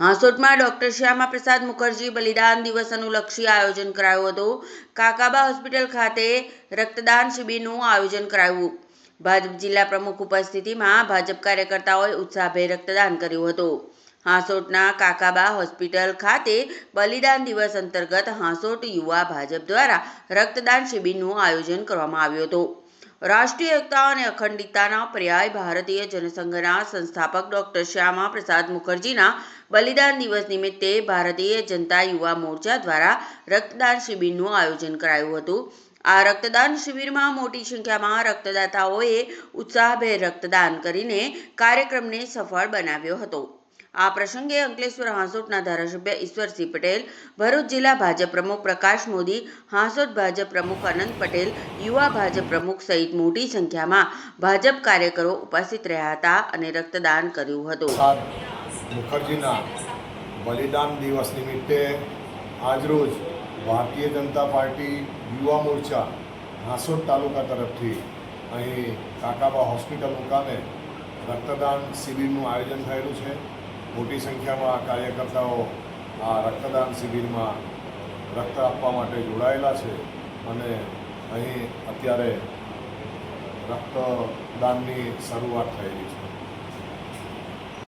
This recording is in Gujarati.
હાંસોટમાં ડોક્ટર શ્યામા પ્રસાદ મુખર્જી બલિદાન દિવસ અનુલક્ષી આયોજન કરાયું હતું. કાકાબા હોસ્પિટલ ખાતે રક્તદાન શિબિરનું આયોજન કરાયું. ભાજપ જિલ્લા પ્રમુખ ઉપસ્થિતિમાં ભાજપ કાર્યકર્તાઓએ ઉત્સાહભેર રક્તદાન કર્યું હતું. હાંસોટના કાકાબા હોસ્પિટલ ખાતે બલિદાન દિવસ અંતર્ગત હાંસોટ યુવા ભાજપ દ્વારા રક્તદાન શિબિરનું આયોજન કરવામાં આવ્યું હતું. રાષ્ટ્રીય એકતા અને અખંડિતતાના પર્યાય ભારતીય જનસંઘના સંસ્થાપક ડોક્ટર શ્યામા પ્રસાદ મુખર્જીના બલિદાન દિવસ નિમિત્તે ભારતીય જનતા યુવા મોરચા દ્વારા રક્તદાન શિબિરનું આયોજન કરાયું હતું. આ રક્તદાન શિબિરમાં મોટી સંખ્યામાં રક્તદાતાઓએ ઉત્સાહભેર રક્તદાન કરીને કાર્યક્રમને સફળ બનાવ્યો હતો. આ પ્રસંગે અંકલેશ્વર હાંસોટના ધારાસભ્ય ઈશ્વરસિંહ પટેલ, ભરૂચ જિલ્લા ભાજપ પ્રમુખ પ્રકાશ મોદી, હાંસોટ ભાજપ પ્રમુખ અનંત પટેલ, યુવા ભાજપ પ્રમુખ સહિત મોટી સંખ્યામાં ભાજપ કાર્યકરો ઉપસ્થિત રહ્યા હતા અને રક્તદાન કર્યું હતું. મુખર્જીના બલિદાન દિવસ નિમિત્તે આજરોજ ભારતીય જનતા પાર્ટી યુવા મોરચા હાંસોદ તાલુકા તરફથી અહીં કાકાબા હોસ્પિટલ મુકામે રક્તદાન શિબિરનું આયોજન થયેલું છે. મોટી સંખ્યામાં કાર્યકર્તાઓ આ રક્તદાન શિબિરમાં રક્ત આપવા માટે જોડાયેલા છે અને અહીં અત્યારે રક્તદાનની શરૂઆત થયેલી છે.